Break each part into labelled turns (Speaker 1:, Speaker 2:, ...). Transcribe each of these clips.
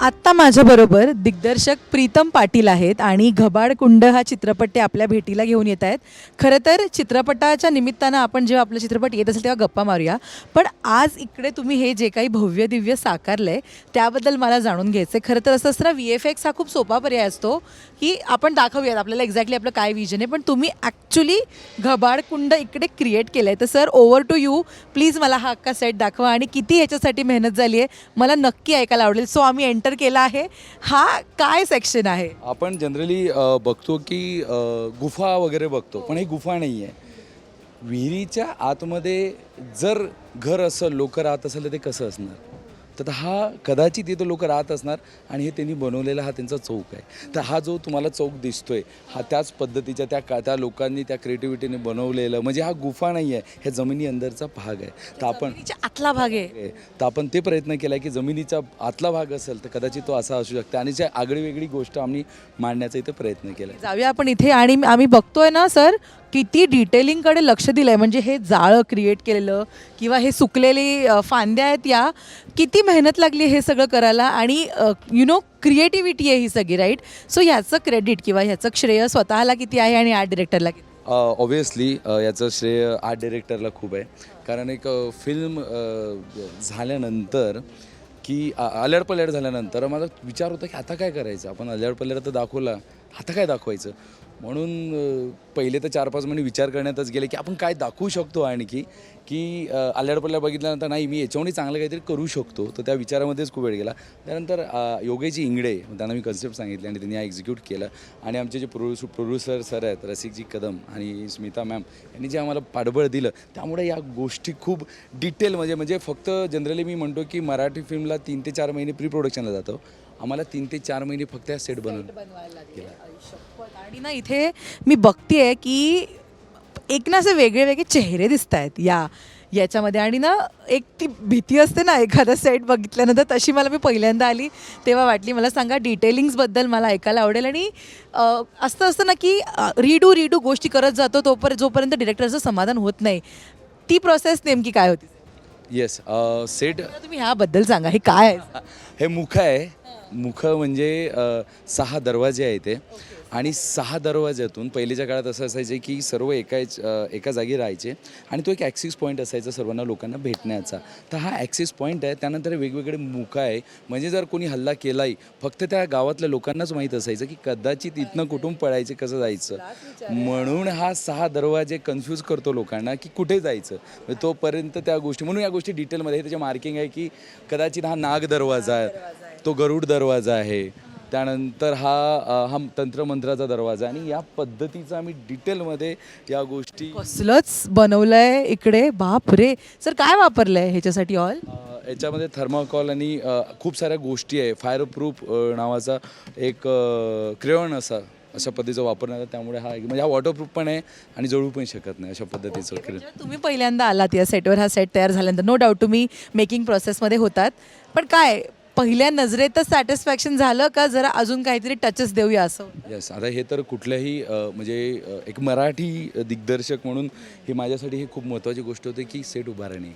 Speaker 1: आत्ता माझ्याबरोबर दिग्दर्शक प्रीतम पाटील आहेत आणि घबाड कुंड हा चित्रपट ते आपल्या भेटीला घेऊन येत आहेत. खरं तर चित्रपटाच्या निमित्तानं आपण जेव्हा आपला चित्रपट येत असेल तेव्हा गप्पा मारूया. पण आज इकडे तुम्ही हे जे काही भव्य दिव्य साकारलं आहे त्याबद्दल मला जाणून घ्यायचं आहे खरं तर असं असतं ना व्ही एफ एक्स हा खूप सोपा पर्याय असतो की आपण दाखवूयात आपल्याला एक्झॅक्टली आपलं काय विजन आहे. पण तुम्ही ॲक्च्युली घबाड कुंड इकडे क्रिएट केलं आहे तर sir over to you please मला हा हक्का सेट दाखवा आणि किती ह्याच्यासाठी मेहनत झाली आहे मला नक्की ऐकायला आवडेल. सो आम्ही एंटर केला आहे. हा काय सेक्शन आहे?
Speaker 2: आपण जनरली बघतो की गुफा वगैरे बघतो पण ही गुफा नाही आहे विहिरीच्या आतमध्ये जर घर असं लोक राहत असेल तर ते कसं असणार? तर हा कदाचित इथं लोक राहत असणार आणि हे त्यांनी बनवलेला हा त्यांचा चौक आहे. तर हा जो तुम्हाला चौक दिसतोय हा त्याच पद्धतीच्या त्या का त्या लोकांनी त्या क्रिएटिव्हिटीने बनवलेलं म्हणजे हा गुफा नाही आहे हे जमिनी अंदरचा भाग आहे. तर आपण
Speaker 1: आतला भाग आहे.
Speaker 2: आहे. तर आपण ते प्रयत्न केला की जमिनीचा आतला भाग असेल तर कदाचित तो असा असू शकतो. आणि जे आगळी वेगळी गोष्ट आम्ही मांडण्याचा इथे प्रयत्न केला.
Speaker 1: जाऊया आपण इथे आणि आम्ही बघतोय ना सर किती डिटेलिंगकडे लक्ष दिलंय. म्हणजे हे जाळं क्रिएट केलेलं किंवा हे सुकलेली फांद्या आहेत या किती मेहनत लागली हे सगळं करायला आणि यु नो क्रिएटिव्हिटी आहे ही सगळी राईट सो ह्याचं क्रेडिट किंवा ह्याचं श्रेय स्वतःला किती आहे आणि आर्ट डिरेक्टरला किती?
Speaker 2: ऑब्वियसली याचं श्रेय आर्ट डिरेक्टरला खूप आहे. कारण एक फिल्म झाल्यानंतर की आ- पल्याड झाल्यानंतर माझा विचार होता की आता काय करायचं? आपण आल्याड पल्याड तर दाखवला. आता काय दाखवायचं? म्हणून पहिले तर चार पाच महिने विचार करण्यातच गेले की आपण काय दाखवू शकतो आणखी की अ, आल्याड पल्याड बघितल्यानंतर नाही मी याच्याहून चांगलं काहीतरी करू शकतो. तर त्या विचारामध्येच खूप वेळ गेला. त्यानंतर अ, योगेश इंगडे त्यांना मी कन्सेप्ट सांगितले आणि त्यांनी एक्झिक्यूट केलं. आणि आमचे जे प्रोड्युस प्रोड्युसर सर आहेत रसिकजी कदम आणि स्मिता मॅम यांनी जे आम्हाला पाठबळ दिलं त्यामुळे या गोष्टी खूप डिटेल म्हणजे म्हणजे फक्त जनरली मी म्हणतो की मराठी फिल्मला तीन ते चार महिने प्री प्रोडक्शनला जातो. आम्हाला तीन ते चार महिने फक्त या सेट बनवून
Speaker 1: आणि ना इथे मी बघतेय की एक ना असे वेगळे वेगळे चेहरे दिसत आहेत या याच्यामध्ये. आणि ना एक ती भीती असते ना एखादा सेट बघितल्यानंतर तशी मला मी पहिल्यांदा आली. तेव्हा वाटली मला सांगा डिटेलिंग्सबद्दल मला ऐकायला आवडेल. आणि असतं असतं ना की रीडू रीडू गोष्टी करत जातो तोपर्यंत जोपर्यंत डिरेक्टरचं समाधान होत नाही. ती प्रोसेस नेमकी काय होती?
Speaker 2: येस सेट
Speaker 1: तुम्ही ह्याबद्दल सांगा हे काय आहे?
Speaker 2: हे मुख आहे. मुख म्हणजे सहा दरवाजे आहे ते आणि सहा दरवाज्यातून पहिलेच्या काळात असं असायचं की सर्व एका एका जागी राहायचे आणि तो एक ॲक्सिस पॉईंट असायचा सर्वांना लोकांना भेटण्याचा. तर हा ॲक्सिस पॉईंट आहे त्यानंतर वेगवेगळे मुख आहे. म्हणजे जर कोणी हल्ला केलाही फक्त त्या गावातल्या लोकांनाच माहीत असायचं की कदाचित इथनं कुठून पळायचे कसं जायचं. म्हणून हा सहा दरवाजे कन्फ्यूज करतो लोकांना की कुठे जायचं. तोपर्यंत त्या गोष्टी म्हणून या गोष्टी डिटेलमध्ये त्याचे मार्किंग आहे की कदाचित हा नाग दरवाजा आहे तो गरुड दरवाजा आहे त्यानंतर हा हा तंत्रमंत्राचा दरवाजा आणि या पद्धतीचा आम्ही डिटेलमध्ये या गोष्टी
Speaker 1: कसलंच बनवलंय इकडे. बाप रे. सर काय वापरलंय ह्याच्यासाठी ऑल
Speaker 2: याच्यामध्ये थर्माकॉल आणि खूप साऱ्या गोष्टी आहे. फायर प्रूफ नावाचा एक क्रेऑन असा अशा पद्धतीचा वापरण्यात आला. त्यामुळे हा म्हणजे हा वॉटरप्रूफ पण आहे आणि जळू पण शकत नाही अशा पद्धतीचं क्रे
Speaker 1: तुम्ही पहिल्यांदा आलात या सेटवर हा सेट तयार झाल्यानंतर नो डाऊट तुम्ही मेकिंग प्रोसेसमध्ये होतात. पण काय पहिल्या नजरेतच सॅटिस्फॅक्शन झालं का जरा अजून काहीतरी टचेस देऊया असं
Speaker 2: येस आता हे तर कुठल्याही अ, म्हणजे अ, एक मराठी दिग्दर्शक म्हणून ही माझ्यासाठी ही खूप महत्त्वाची गोष्ट होती की सेट उभारणे.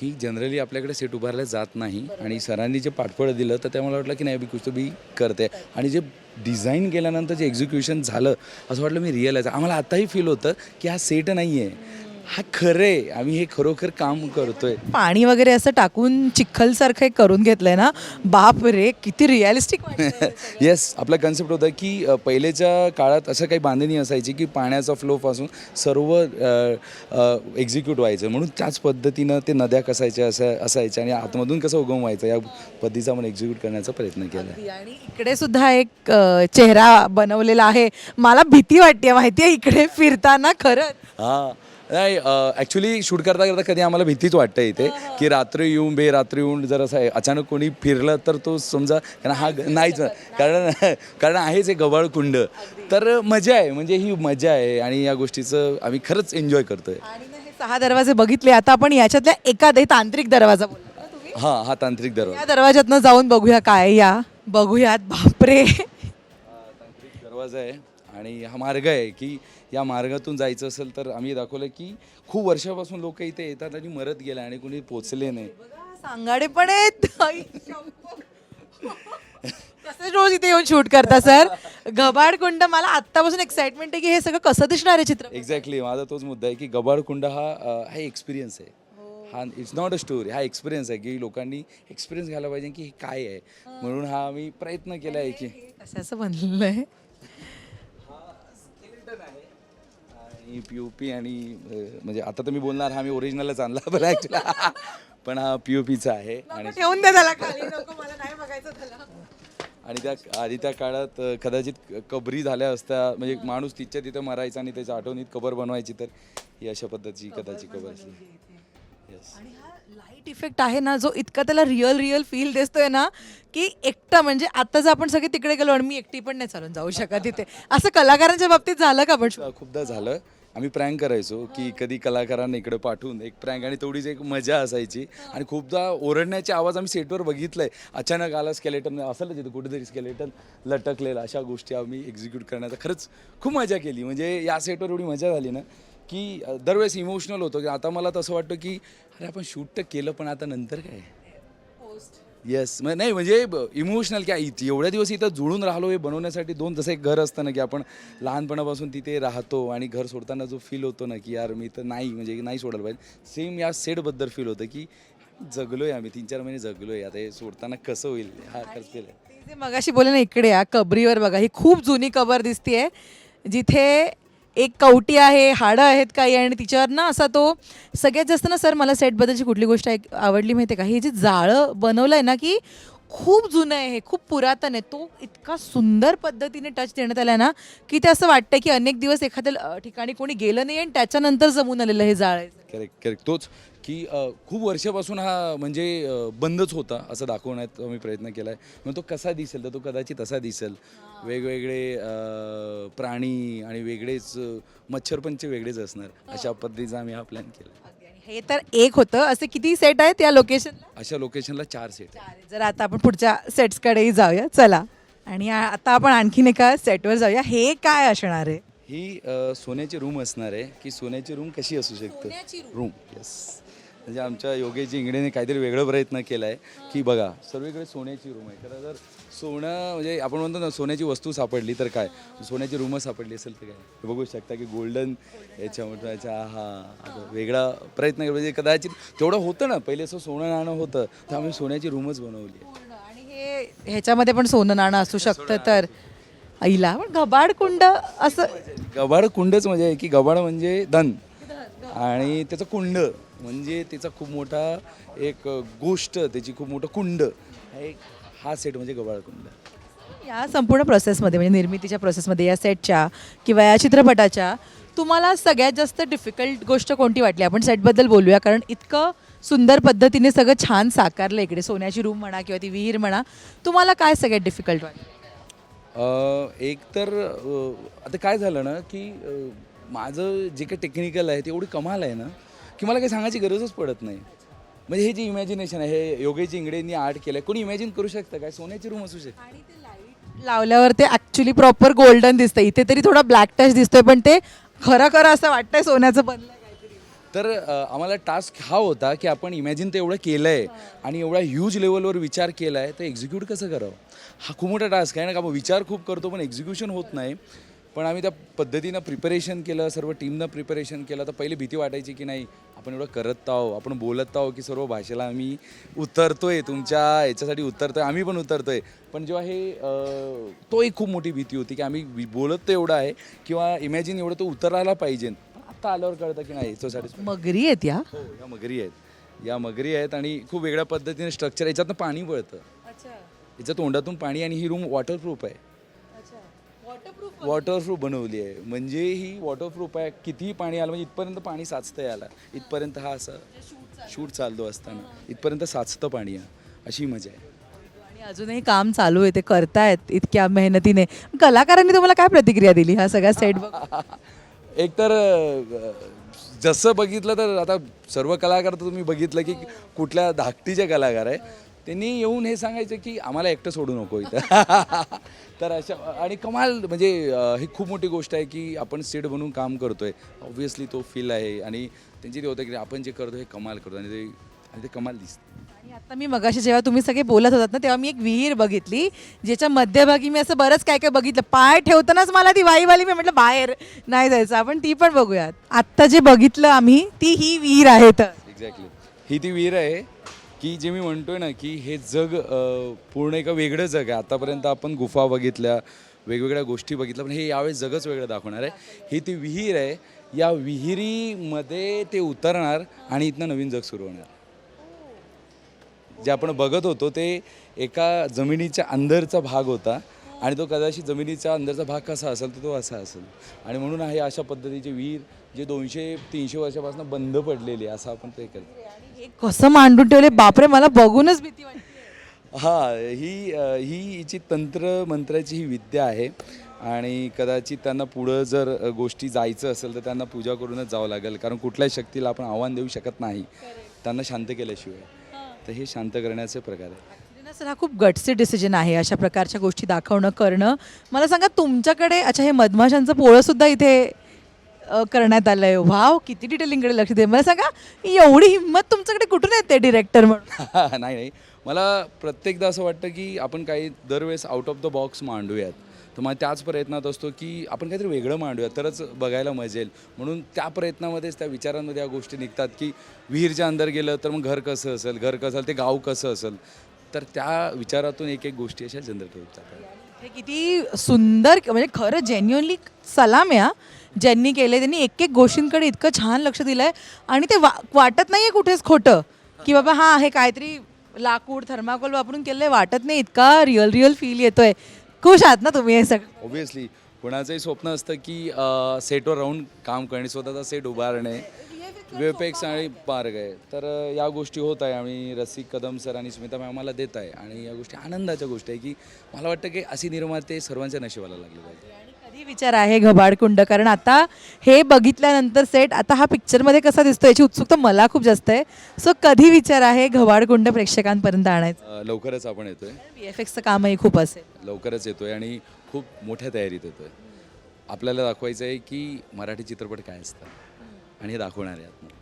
Speaker 2: की जनरली आपल्याकडे सेट उभारल्या जात नाही आणि सरांनी जे पाठबळ दिलं तर ते मला वाटलं की नाही बी कुछ बी करते. आणि जे डिझाईन केल्यानंतर जे एक्झिक्युशन झालं असं वाटलं मी रिअलाइज आम्हाला आताही फील होतं की हा सेट नाही आहे हा खरे आम्ही हे खरोखर काम करतोय.
Speaker 1: पाणी वगैरे असं टाकून चिखलसारखं एक करून घेतलंय ना बाप रे किती रिअलिस्टिक
Speaker 2: येस आपला कन्सेप्ट होता की अ, पहिलेच्या काळात असं काही बांधणी असायची की पाण्याचा फ्लो पासून सर्व एक्झिक्यूट व्हायचं. म्हणून त्याच पद्धतीनं ते नद्या कसायच्या असं असायच्या आणि आतमधून कसं उगम व्हायचं या पद्धतीचा आपण एक्झिक्यूट करण्याचा प्रयत्न केला.
Speaker 1: आणि इकडे सुद्धा एक अ, चेहरा बनवलेला आहे. मला भीती वाटते माहितीये इकडे फिरताना खरंच.
Speaker 2: हां. नाही ॲक्च्युली शूट करता करता कधी आम्हाला भीतीच वाटतं इथे की रात्री येऊन बे रात्री येऊन जर असं आहे, अचानक कोणी फिरलं तर तो समजा कारण हा नाहीच कारण कारण आहेच एक गबाळ कुंड तर मजा आहे म्हणजे ही मजा आहे आणि या गोष्टीचं आम्ही खरंच एन्जॉय करतोय.
Speaker 1: हे सहा दरवाजे बघितले आता आपण याच्यातल्या एखादे तांत्रिक दरवाजा
Speaker 2: हां हा तांत्रिक दरवाजा.
Speaker 1: या दरवाज्यातनं जाऊन बघूया काय या. बघूयात बापरे.
Speaker 2: दरवाजा आहे आणि हा मार्ग आहे की या मार्गातून जायचं असेल तर आम्ही दाखवलं की खूप वर्षापासून लोक इथे येतात आणि मरत गेले आणि कोणी पोचले नाही.
Speaker 1: सांगाडे पण आहेत. रोज इथे येऊन शूट करता सर. घबाड कुंड मला आत्तापासून एक्साइटमेंट आहे की हे सगळं कसं दिसणार आहे चित्र
Speaker 2: एक्झॅक्टली माझा तोच मुद्दा आहे की गबाडकुंड हा अ, हा एक्सपिरियन्स आहे. हा. इट्स नॉट अ स्टोरी हा एक्सपिरियन्स आहे की लोकांनी एक्सपिरियन्स घ्यायला पाहिजे की हे काय आहे. म्हणून हा आम्ही प्रयत्न केला आहे की
Speaker 1: कसं बनलेलं आहे?
Speaker 2: आणि पी ओ पी आणि अ, म्हणजे आता तर मी बोलणार हा मी ओरिजिनलच आणला पण ॲक्च्युली पण हा पी ओ पीचा आहे. आणि
Speaker 1: ठेवून दे त्याला खाली नको मला नाही बघायचं त्याला.
Speaker 2: आणि त्या आधी त्या काळात अ, कदाचित कबरी झाल्या असत्या म्हणजे माणूस तिच्या तिथं मरायचा आणि त्याच्या आठवणीत कबर बनवायची तर ही अशा पद्धतीची कदाचित कबर असली.
Speaker 1: आणि हा लाइट इफेक्ट आहे ना जो इतका त्याला रिअल रिअल फील देतोय ना की एकटा म्हणजे आता जर आपण सगळे तिकडे गेलो आणि मी एकटी पण नाही चालून जाऊ शकत तिथे असं कलाकारांच्या बाबतीत झालं का पण?
Speaker 2: खूपदा खूपदा झालं. आम्ही प्रँक करायचो की कधी कलाकारांना इकडे पाठवून एक प्रँक आणि तेवढीच एक मजा असायची. आणि खूपदा ओरडण्याचे आवाज आम्ही सेटवर बघितलंय. अचानक आला स्केलेटन असेल तिथे कुठेतरी स्केलेटन लटकलेलं अशा गोष्टी आम्ही एक्झिक्यूट करण्याचा खरंच खूप मजा केली. म्हणजे या सेटवर एवढी मजा झाली ना की दरवेळेस इमोशनल होतो. की आता मला तसं वाटतं की अरे आपण शूट तर केलं पण आता नंतर काय? येस नाही म्हणजे इमोशनल की इत- एवढ्या दिवस इथं जुळून राहिलो हे बनवण्यासाठी दोन जसं एक घर असतं ना की आपण लहानपणापासून तिथे राहतो आणि घर सोडताना जो फील होतो ना की यार मी तर नाही म्हणजे नाही सोडायला पाहिजे. सेम या सेटबद्दल फील होतं की जगलोय आम्ही तीन चार महिने जगलोय आता हे सोडताना कसं होईल? हा खरंच
Speaker 1: जे मगाशी बोले ना इकडे या कबरीवर बघा ही खूप जुनी कबर दिसतीये जिथे एक कवटी आहे हाडं आहेत काही आणि तिच्यावर ना असा तो सगळ्यात जास्त ना सर मला सेटबद्दलची कुठली गोष्ट ऐक- आवडली माहिती आहे का? हे जे जाळं बनवलंय ना की खूप जुनं आहे हे खूप पुरातन आहे तो इतका सुंदर पद्धतीने टच देण्यात आला ना की ते असं वाटतं की अनेक दिवस एखाद्या ठिकाणी कोणी गेलं नाही आणि त्याच्यानंतर जमून आलेलं हे जाळ आहे.
Speaker 2: करेक्ट करेक्ट तोच की खूप वर्षापासून हा म्हणजे बंदच होता असं दाखवण्यात आम्ही प्रयत्न केला आहे मग तो कसा दिसेल? तर तो कदाचित असा दिसेल. वेगवेगळे प्राणी आणि वेगळेच अ, मच्छरपंच वेगळेच असणार. अशा पद्धतीचा आम्ही हा प्लॅन केला
Speaker 1: हे तर एक होतं. असे किती सेट आहेत या लोकेशनला
Speaker 2: अशा लोकेशनला चार सेट
Speaker 1: जर आता आपण पुढच्या सेट्सकडेही जाऊया. चला. आणि आता आपण आणखीन एका सेटवर जाऊया. हे काय असणार आहे?
Speaker 2: ही अ, सोन्याची रूम असणार आहे की सोन्याची रूम कशी असू शकते? रूम. येस म्हणजे आमच्या योगेश इंगडेने काहीतरी वेगळा प्रयत्न केला आहे की बघा सर्वीकडे सोन्याची रूम आहे. खरं जर सोनं म्हणजे आपण म्हणतो ना सोन्याची वस्तू सापडली तर काय? सोन्याची रूमच सापडली असेल तर काय? हे बघू शकता की गोल्डन याच्यामध्ये याच्या हा आता वेगळा प्रयत्न केला. म्हणजे कदाचित तेवढं होतं ना पहिले असं सोनं नाणं होतं तर आम्ही सोन्याची रूमच बनवली आहे.
Speaker 1: आणि हे ह्याच्यामध्ये पण सोनं नाणं असू शकतं तर. आईला. पण घबाड कुंड असं
Speaker 2: गबाड कुंडच म्हणजे आहे की गबाड म्हणजे धन. आणि त्याचं कुंड म्हणजे त्याचा खूप मोठा एक गोष्ट त्याची खूप मोठं कुंड. हा एक हा सेट म्हणजे गबाड कुंड.
Speaker 1: या संपूर्ण प्रोसेसमध्ये म्हणजे निर्मितीच्या प्रोसेसमध्ये या सेटच्या किंवा या चित्रपटाच्या तुम्हाला सगळ्यात जास्त डिफिकल्ट गोष्ट कोणती वाटली? आपण सेटबद्दल बोलूया कारण इतकं सुंदर पद्धतीने सगळं छान साकारलं इकडे. सोन्याची रूम म्हणा किंवा ती विहीर म्हणा तुम्हाला काय सगळ्यात डिफिकल्ट वाटलं?
Speaker 2: एक तर आता काय झालं ना की माझं जे काही टेक्निकल आहे ते एवढी कमाल आहे ना की मला काही सांगायची गरजच पडत नाही. म्हणजे हे जे इमॅजिनेशन आहे हे योगेश इंगडेंनी आर्ट केलं आहे कोणी इमॅजिन करू शकतं काय सोन्याची रूम असू शकते.
Speaker 1: लावल्यावर ते ॲक्च्युली प्रॉपर गोल्डन दिसतं इथे तरी थोडा ब्लॅक टच दिसतोय पण ते खरं खरं असं वाटतंय सोन्याचं बनलं
Speaker 2: तर आम्हाला टास्क हा होता की आपण इमॅजिन तर एवढं केलं आहे आणि एवढ्या ह्यूज लेवलवर विचार केला आहे तर एक्झिक्यूट कसं करावं? हा खूप मोठा टास्क आहे ना का आपण विचार खूप करतो पण एक्झिक्युशन होत नाही. पण आम्ही त्या पद्धतीनं प्रिपरेशन केलं सर्व टीमनं प्रिपरेशन केलं. तर पहिली भीती वाटायची की नाही आपण एवढं करत आहो आपण बोलत आहो की सर्व भाषेला आम्ही उतरतो आहे तुमच्या याच्यासाठी उतरतो आहे आम्ही पण उतरतो आहे पण जेव्हा हे तो एक खूप मोठी भीती होती की आम्ही बोलत तर एवढं आहे किंवा इमॅजिन एवढं तो उतरायला पाहिजे. आता आल्यावर कळतं की नाही याच्यासाठी
Speaker 1: मगरी आहेत या?
Speaker 2: हो या मगरी आहेत. या मगरी आहेत आणि खूप वेगळ्या पद्धतीने स्ट्रक्चर याच्यातनं पाणी पळतं याच्या तोंडातून पाणी आणि ही रूम वॉटरप्रूफ आहे. वॉटरप्रूफ बनवली आहे. म्हणजे ही वॉटरप्रूफ आहे. कितीही पाणी आलं म्हणजे इथपर्यंत पाणी साचतं याला. इथपर्यंत हा असं शूट चालतो. असताना. इथपर्यंत साचतं पाणी अशी मजा आहे.
Speaker 1: आणि अजूनही काम चालू आहे. ते करतायत इतक्या मेहनतीने. कलाकारांनी तुम्हाला काय प्रतिक्रिया दिली? हा सगळा सेट एकतर
Speaker 2: एक तर जसं बघितलं तर आता सर्व कलाकार तर तुम्ही बघितलं की कुठल्या धाकटीचे कलाकार आहे. त्यांनी येऊन हे सांगायचं की आम्हाला एकटं सोडू नको इथं. तर अशा आणि कमाल म्हणजे ही खूप मोठी गोष्ट आहे की आपण सेट बनवून काम करतोय. ऑब्व्हियसली तो फील आहे आणि त्यांची ते होतं की आपण जे करतो हे कमाल करतो आणि ते आणि ते कमाल दिसतं.
Speaker 1: आणि आता मी मगाशी जेव्हा तुम्ही सगळे बोलत होतात ना तेव्हा मी एक विहीर बघितली ज्याच्या मध्यभागी मी असं बरंच काय काय बघितलं. पाय ठेवतानाच मला ती वाईवाली मी म्हटलं बाहेर नाही जायचं आपण ती पण बघूयात. आत्ता जे बघितलं आम्ही ती ही विहीर आहे तर.
Speaker 2: एक्झॅक्टली ही ती विहीर आहे की जे मी म्हणतोय ना की हे जग अ, पूर्ण एका वेगळं जग आहे. आतापर्यंत आपण गुफा बघितल्या वेगवेगळ्या गोष्टी बघितल्या पण हे यावेळेस जगच वेगळं दाखवणार आहे. ही ती विहीर आहे. या विहिरीमध्ये ते उतरणार आणि इथनं नवीन जग सुरू होणार. जे आपण बघत होतो ते एका जमिनीच्या अंदरचा भाग होता आणि तो कदाचित जमिनीचा अंदरचा भाग कसा असेल तर तो असा असेल. आणि म्हणून आहे अशा पद्धतीची विहीर जे दोनशे तीनशे वर्षापासून बंद पडलेली असं आपण ते करतो.
Speaker 1: हे कसं मांडून ठेवले बापरे मला बघूनच भीती वाटते.
Speaker 2: हा ही ही हिची तंत्र मंत्राची ही विद्या आहे. आणि कदाचित त्यांना पुढं जर गोष्टी जायचं असेल तर त्यांना पूजा करूनच जावं लागेल. कारण कुठल्याही शक्तीला आपण आव्हान देऊ शकत नाही. त्यांना शांत केल्याशिवाय. तर हे शांत करण्याचे प्रकार आहे
Speaker 1: सर हा खूप गटचे डिसिजन आहे अशा प्रकारच्या गोष्टी दाखवणं करणं. मला सांगा तुमच्याकडे अच्छा हे मधमाशांचं पोळं सुद्धा इथे अ, करण्यात आलं आहे वाव किती डिटेलिंगकडे लक्ष दे मला सांगा एवढी हिंमत तुमच्याकडे कुठून येते डिरेक्टर म्हणून?
Speaker 2: नाही नाही. मला प्रत्येकदा असं वाटतं की आपण काही दरवेळेस आउट ऑफ द बॉक्स मांडूयात. तर मग त्याच प्रयत्नात असतो की आपण काहीतरी वेगळं मांडूया तरच बघायला मजेल. म्हणून त्या प्रयत्नामध्येच त्या विचारांमध्ये या गोष्टी निघतात की विहीरच्या अंदर गेलं तर मग घर कसं असेल घर कसं असेल ते गाव कसं असेल? तर त्या विचारातून एक एक गोष्टी अशा जनरेट होत जातात.
Speaker 1: हे किती सुंदर म्हणजे खरं जेन्युअनली सलाम या ज्यांनी केले त्यांनी एक एक गोष्टींकडे इतकं छान लक्ष दिलं आहे आणि ते वा वाटत नाही आहे कुठेच खोटं की बाबा हां हे काहीतरी लाकूड थर्माकोल वापरून केलं आहे वाटत नाही. इतका रिअल रिअल फील येतो आहे खुश आहात ना तुम्ही हे सगळं?
Speaker 2: ओबियसली कुणाचंही स्वप्न असतं की सेटवर राहून काम करणे स्वतःचा सेट उभारणे वेपेक्स आणि पार्क आहे. तर अ, या गोष्टी होत आहे. आणि रसिक कदम सर आणि स्मिता मॅम आम्हाला देत आहे. आणि या गोष्टी आनंदाच्या गोष्टी आहे की मला वाटतं की अशी निर्माते सर्वांच्या नशिबाला लागले पाहिजे.
Speaker 1: कधी विचार आहे घबाडकुंड कारण आता हे बघितल्यानंतर सेट आता हा पिक्चरमध्ये कसा दिसतो याची उत्सुकता मला खूप जास्त आहे. सो कधी विचार आहे घबाडकुंड प्रेक्षकांपर्यंत आणायचं?
Speaker 2: अ, लवकरच आपण येतोय.
Speaker 1: बी एफ एक्सचं कामही खूप असेल.
Speaker 2: लवकरच येतोय आणि खूप मोठ्या तयारीत येतोय. आपल्याला दाखवायचं आहे की मराठी चित्रपट काय असतात. आणि हे दाखवणार आहे आतमध्ये.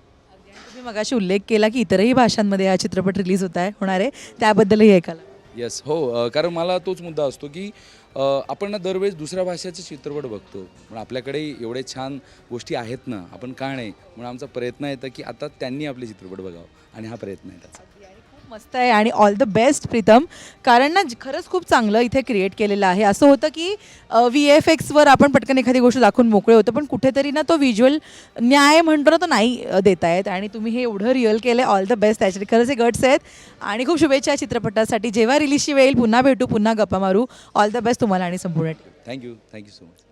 Speaker 1: तुम्ही मगाशी उल्लेख केला की इतरही भाषांमध्ये हा चित्रपट रिलीज होत आहे होणार आहे. त्याबद्दलही ऐकायला.
Speaker 2: येस हो कारण मला तोच मुद्दा असतो की आपण ना दरवेळेस दुसऱ्या भाषेचे चित्रपट बघतो. पण आपल्याकडे एवढे छान गोष्टी आहेत ना आपण का नाही? म्हणून आमचा प्रयत्न येतं की आता त्यांनी आपले चित्रपट बघावं. आणि हा प्रयत्न आहे त्याचा.
Speaker 1: मस्त आहे आणि ऑल द बेस्ट प्रीतम. कारण ना खरंच खूप चांगलं इथे क्रिएट केलेलं आहे. असं होतं की व्ही एफ एक्सवर आपण पटकन एखादी गोष्ट दाखवून मोकळे होतो. पण कुठेतरी ना तो व्हिज्युअल न्याय म्हणतो ना तो नाही देतायत आणि तुम्ही हे एवढं रिअल केलं आहे ऑल द बेस्ट त्याच्यासाठी खरंच हे गट्स आहेत. आणि खूप शुभेच्छा चित्रपटासाठी. जेव्हा रिलीजची वेळ पुन्हा भेटू पुन्हा गप्पा मारू. ऑल द बेस्ट तुम्हाला आणि संपूर्ण
Speaker 2: थँक्यू थँक्यू सो मच